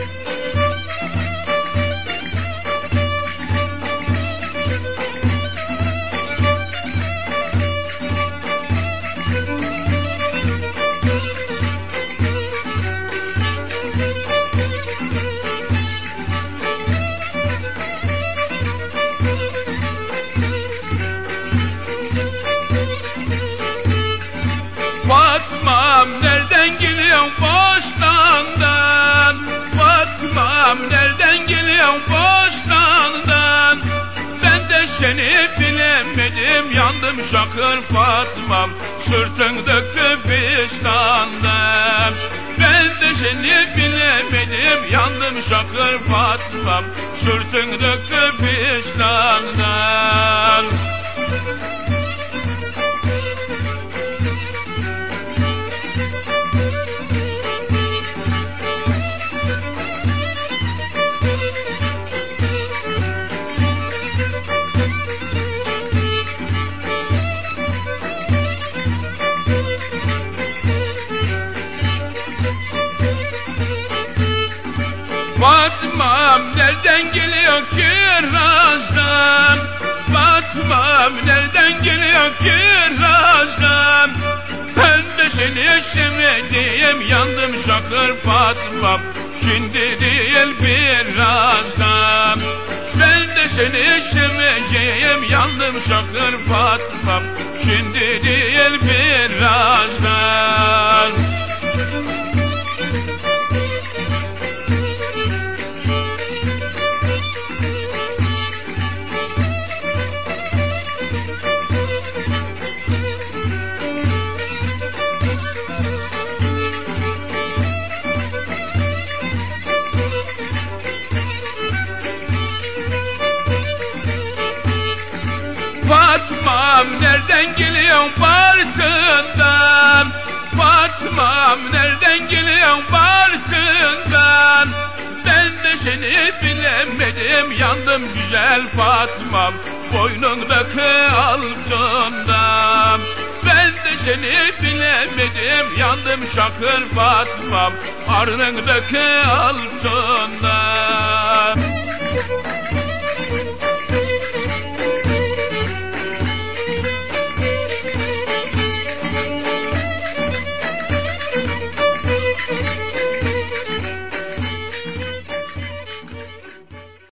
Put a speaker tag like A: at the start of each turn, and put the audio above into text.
A: Thank you. Boşlandan Ben de seni bilemedim. Yandım şakır Fatma'm. Sırtın döktü fistandan Ben de seni bilemedim. Yandım şakır Fatma'm. Sırtın döktü fistandan Fatma'm nereden geliyor kirazdan Fatma'm nereden geliyor kirazdan seni sevmediğim yandım şakır Fatma'm. Şimdi değil birazdan Ben de seni sevmeyeceğim yandım şakır Fatma'm. Şimdi değil birazdan Fatma'm nereden geliyorsun Bartın'dan Fatma'm nereden geliyorsun Bartın'dan Ben de seni bilemedim yandım güzel Fatma'm. Boynundaki altından. Ben de seni bilemedim yandım şakır Fatma'm. Arnındaki altından